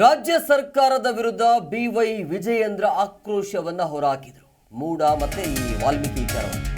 ರಾಜ್ಯ ಸರ್ಕಾರದ ವಿರುದ್ಧ ಬಿವೈ ವಿಜಯೇಂದ್ರ ಆಕ್ರೋಶವನ್ನ ಹೊರಹಾಕಿದರು ಮೂಡ ಮತ್ತೆ ಈ ವಾಲ್ಮೀಕಿ ವಿಚಾರವನ್ನು.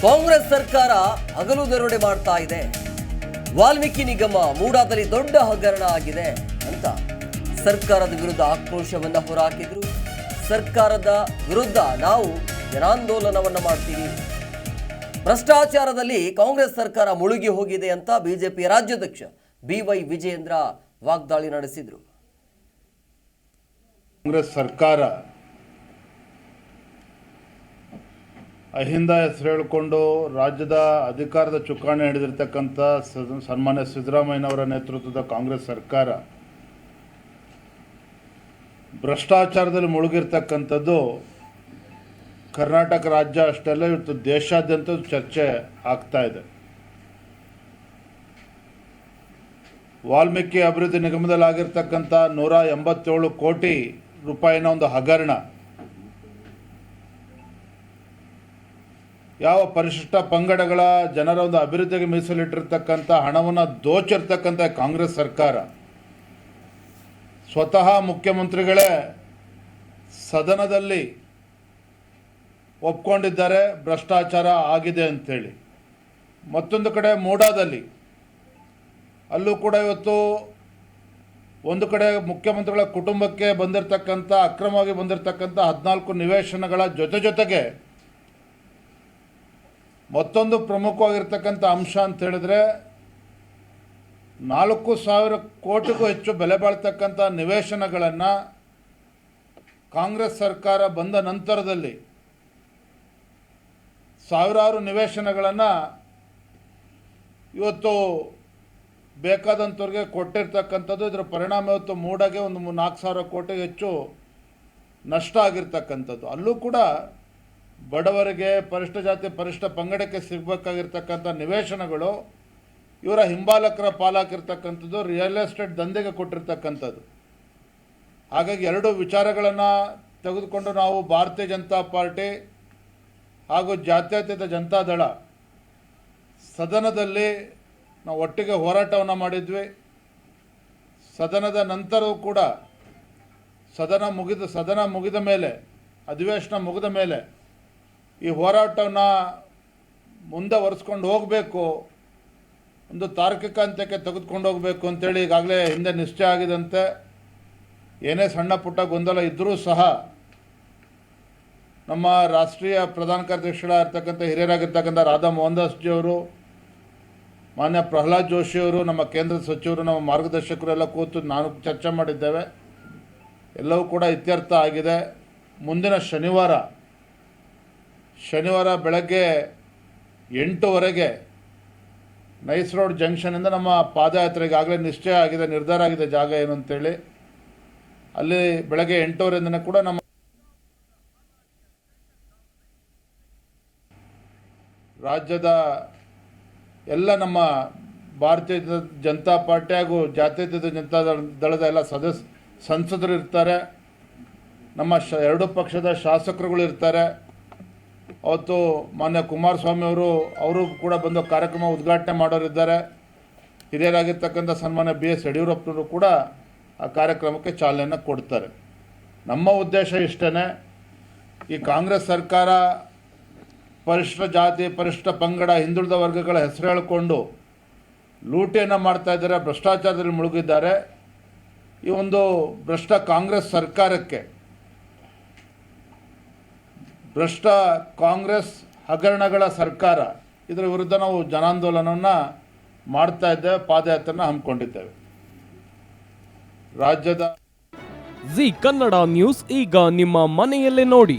ಕಾಂಗ್ರೆಸ್ ಸರ್ಕಾರ ಹಗಲು ದರೋಡೆ ಮಾಡ್ತಾ ಇದೆ. ವಾಲ್ಮೀಕಿ ನಿಗಮ ಮೂಡಾದಲ್ಲಿ ದೊಡ್ಡ ಹಗರಣ ಆಗಿದೆ ಅಂತ ಸರ್ಕಾರದ ವಿರುದ್ಧ ಆಕ್ರೋಶವನ್ನ ಹೊರಹಾಕಿದ್ರು ಸರ್ಕಾರದ ವಿರುದ್ಧ ನಾವು ಜನಾಂದೋಲನವನ್ನ ಮಾಡ್ತೀವಿ. ಭ್ರಷ್ಟಾಚಾರದಲ್ಲಿ ಕಾಂಗ್ರೆಸ್ ಸರ್ಕಾರ ಮುಳುಗಿ ಹೋಗಿದೆ ಅಂತ ಬಿಜೆಪಿ ರಾಜ್ಯಾಧ್ಯಕ್ಷ ಬಿ ವೈ ವಿಜಯೇಂದ್ರ ವಾಗ್ದಾಳಿ ನಡೆಸಿದ್ರು. ಕಾಂಗ್ರೆಸ್ ಸರ್ಕಾರ ಅಹಿಂದ ಹೆಸರು ಹೇಳಿಕೊಂಡು ರಾಜ್ಯದ ಅಧಿಕಾರದ ಚುಕ್ಕಾಣಿ ಹಿಡಿದಿರ್ತಕ್ಕಂಥ ಸನ್ಮಾನ್ಯ ಸಿದ್ದರಾಮಯ್ಯನವರ ನೇತೃತ್ವದ ಕಾಂಗ್ರೆಸ್ ಸರ್ಕಾರ ಭ್ರಷ್ಟಾಚಾರದಲ್ಲಿ ಮುಳುಗಿರ್ತಕ್ಕಂಥದ್ದು ಕರ್ನಾಟಕ ರಾಜ್ಯ ಅಷ್ಟೆಲ್ಲ ಇವತ್ತು ದೇಶಾದ್ಯಂತ ಚರ್ಚೆ ಆಗ್ತಾ ಇದೆ. ವಾಲ್ಮೀಕಿ ಅಭಿವೃದ್ಧಿ ನಿಗಮದಲ್ಲಿ ಆಗಿರ್ತಕ್ಕಂಥ ನೂರ ಎಂಬತ್ತೇಳು ಕೋಟಿ ರೂಪಾಯಿನ ಒಂದು ಹಗರಣ. ಯಾವ ಪರಿಶಿಷ್ಟ ಪಂಗಡಗಳ ಜನರ ಒಂದು ಅಭಿವೃದ್ಧಿಗೆ ಮೀಸಲಿಟ್ಟಿರ್ತಕ್ಕಂಥ ಹಣವನ್ನು ದೋಚಿರ್ತಕ್ಕಂಥ ಕಾಂಗ್ರೆಸ್ ಸರ್ಕಾರ. ಸ್ವತಃ ಮುಖ್ಯಮಂತ್ರಿಗಳೇ ಸದನದಲ್ಲಿ ಒಪ್ಕೊಂಡಿದ್ದಾರೆ, ಭ್ರಷ್ಟಾಚಾರ ಆಗಿದೆ ಅಂಥೇಳಿ. ಮತ್ತೊಂದು ಕಡೆ ಮೂಡಾದಲ್ಲಿ ಅಲ್ಲೂ ಕೂಡ ಇವತ್ತು ಒಂದು ಕಡೆ ಮುಖ್ಯಮಂತ್ರಿಗಳ ಕುಟುಂಬಕ್ಕೆ ಬಂದಿರತಕ್ಕಂಥ, ಅಕ್ರಮವಾಗಿ ಬಂದಿರತಕ್ಕಂಥ ಹದಿನಾಲ್ಕು ನಿವೇಶನಗಳ ಜೊತೆ ಜೊತೆಗೆ ಮತ್ತೊಂದು ಪ್ರಮುಖವಾಗಿರ್ತಕ್ಕಂಥ ಅಂಶ ಅಂತ ಹೇಳಿದ್ರೆ, ನಾಲ್ಕು ಸಾವಿರ ಕೋಟಿಗೂ ಹೆಚ್ಚು ಬೆಲೆ ಬಾಳ್ತಕ್ಕಂಥ ನಿವೇಶನಗಳನ್ನು ಕಾಂಗ್ರೆಸ್ ಸರ್ಕಾರ ಬಂದ ನಂತರದಲ್ಲಿ ಸಾವಿರಾರು ನಿವೇಶನಗಳನ್ನು ಇವತ್ತು ಬೇಕಾದಂಥವ್ರಿಗೆ ಕೊಟ್ಟಿರ್ತಕ್ಕಂಥದ್ದು ಇದರ ಪರಿಣಾಮ ಇವತ್ತು ಮೂಡಾಗೆ ಒಂದು ನಾಲ್ಕು ಸಾವಿರ ಕೋಟಿ ಹೆಚ್ಚು ನಷ್ಟ ಆಗಿರ್ತಕ್ಕಂಥದ್ದು. ಅಲ್ಲೂ ಕೂಡ ಬಡವರಿಗೆ ಪರಿಷ್ಠ ಜಾತಿ ಪರಿಷ್ಠ ಪಂಗಡಕ್ಕೆ ಸಿಗಬೇಕಾಗಿರ್ತಕ್ಕಂಥ ನಿವೇಶನಗಳು ಇವರ ಹಿಂಬಾಲಕರ ಪಾಲಾಗಿರ್ತಕ್ಕಂಥದ್ದು ರಿಯಲ್ ಎಸ್ಟೇಟ್ ದಂಧೆಗೆ ಕೊಟ್ಟಿರ್ತಕ್ಕಂಥದ್ದು. ಹಾಗಾಗಿ ಎರಡು ವಿಚಾರಗಳನ್ನು ತೆಗೆದುಕೊಂಡು ನಾವು ಭಾರತೀಯ ಜನತಾ ಪಾರ್ಟಿ ಹಾಗೂ ಜಾತ್ಯತೀತ ಜನತಾದಳ ಸದನದಲ್ಲಿ ನಾವು ಒಟ್ಟಿಗೆ ಹೋರಾಟವನ್ನು ಮಾಡಿದ್ವಿ. ಸದನದ ನಂತರವೂ ಕೂಡ ಸದನ ಮುಗಿದ ಸದನ ಮುಗಿದ ಮೇಲೆ, ಅಧಿವೇಶನ ಮುಗಿದ ಮೇಲೆ ಈ ಹೋರಾಟವನ್ನು ಮುಂದೆ ಒರೆಸ್ಕೊಂಡು ಹೋಗಬೇಕು, ಒಂದು ತಾರ್ಕಿಕ ಅಂತ್ಯಕ್ಕೆ ತೆಗೆದುಕೊಂಡು ಹೋಗಬೇಕು ಅಂತೇಳಿ ಈಗಾಗಲೇ ಹಿಂದೆ ನಿಶ್ಚಯ ಆಗಿದಂತೆ, ಏನೇ ಸಣ್ಣ ಪುಟ್ಟ ಗೊಂದಲ ಇದ್ದರೂ ಸಹ ನಮ್ಮ ರಾಷ್ಟ್ರೀಯ ಪ್ರಧಾನ ಕಾರ್ಯದರ್ಶಿಗಳಾಗಿರ್ತಕ್ಕಂಥ ಹಿರಿಯರಾಗಿರ್ತಕ್ಕಂಥ ರಾಧಾ ಮೋಹನ್ ದಾಸ್ ಜಿ ಅವರು ಮಾನ್ಯ ಪ್ರಹ್ಲಾದ್ ಜೋಶಿಯವರು ನಮ್ಮ ಕೇಂದ್ರ ಸಚಿವರು, ನಮ್ಮ ಮಾರ್ಗದರ್ಶಕರು ಎಲ್ಲ ಕೂತು ನಾನು ಚರ್ಚೆ ಮಾಡಿದ್ದೇವೆ. ಎಲ್ಲವೂ ಕೂಡ ಇತ್ಯರ್ಥ ಆಗಿದೆ. ಮುಂದಿನ ಶನಿವಾರ ಶನಿವಾರ ಬೆಳಗ್ಗೆ ಎಂಟುವರೆಗೆ ನೈಸ್ ರೋಡ್ ಜಂಕ್ಷನಿಂದ ನಮ್ಮ ಪಾದಯಾತ್ರೆಗೆ ಆಗಲೇ ನಿಶ್ಚಯ ಆಗಿದೆ, ನಿರ್ಧಾರ ಆಗಿದೆ ಜಾಗ ಏನು ಅಂತೇಳಿ. ಅಲ್ಲಿ ಬೆಳಗ್ಗೆ ಎಂಟುವರೆಯಿಂದನೇ ಕೂಡ ನಮ್ಮ ರಾಜ್ಯದ ಎಲ್ಲ ನಮ್ಮ ಭಾರತೀಯ ಜನತಾ ಪಾರ್ಟಿ ಹಾಗೂ ಜಾತ್ಯತೀತ ಜನತಾ ದಳ- ದಳದ ಎಲ್ಲ ಸದಸ್ಯ ಸಂಸದರು ಇರ್ತಾರೆ. ನಮ್ಮ ಶ, ಎರಡು ಪಕ್ಷದ ಶಾಸಕರುಗಳು ಇರ್ತಾರೆ. ಅವತ್ತು ಮಾನ್ಯ ಕುಮಾರಸ್ವಾಮಿ ಅವರು ಅವರು ಕೂಡ ಬಂದು ಕಾರ್ಯಕ್ರಮ ಉದ್ಘಾಟನೆ ಮಾಡೋರಿದ್ದಾರೆ. ಹಿರಿಯರಾಗಿರ್ತಕ್ಕಂಥ ಸನ್ಮಾನ್ಯ ಬಿ ಎಸ್ ಯಡಿಯೂರಪ್ಪನವರು ಕೂಡ ಆ ಕಾರ್ಯಕ್ರಮಕ್ಕೆ ಚಾಲನೆಯನ್ನು ಕೊಡ್ತಾರೆ. ನಮ್ಮ ಉದ್ದೇಶ ಇಷ್ಟೇ ಈ ಕಾಂಗ್ರೆಸ್ ಸರ್ಕಾರ ಪರಿಶಿಷ್ಟ ಜಾತಿ ಪರಿಶಿಷ್ಟ ಪಂಗಡ, ಹಿಂದುಳಿದ ವರ್ಗಗಳ ಹೆಸರು ಹೇಳಿಕೊಂಡು ಲೂಟಿಯನ್ನು ಮಾಡ್ತಾ ಇದ್ದಾರೆ, ಭ್ರಷ್ಟಾಚಾರದಲ್ಲಿ ಮುಳುಗಿದ್ದಾರೆ. ಈ ಒಂದು ಭ್ರಷ್ಟ ಕಾಂಗ್ರೆಸ್ ಸರ್ಕಾರಕ್ಕೆ ಭ್ರಷ್ಟ ಕಾಂಗ್ರೆಸ್ ಹಗರಣಗಳ ಸರ್ಕಾರ, ಇದರ ವಿರುದ್ಧ ನಾವು ಜನಾಂದೋಲನವನ್ನು ಮಾಡ್ತಾ ಇದ್ದೇವೆ ಪಾದಯಾತ್ರೆನ ಹಮ್ಮಿಕೊಂಡಿದ್ದೇವೆ. ರಾಜ್ಯದ ಜಿ ಕನ್ನಡ ನ್ಯೂಸ್ ಈಗ ನಿಮ್ಮ ಮನೆಯಲ್ಲೇ ನೋಡಿ.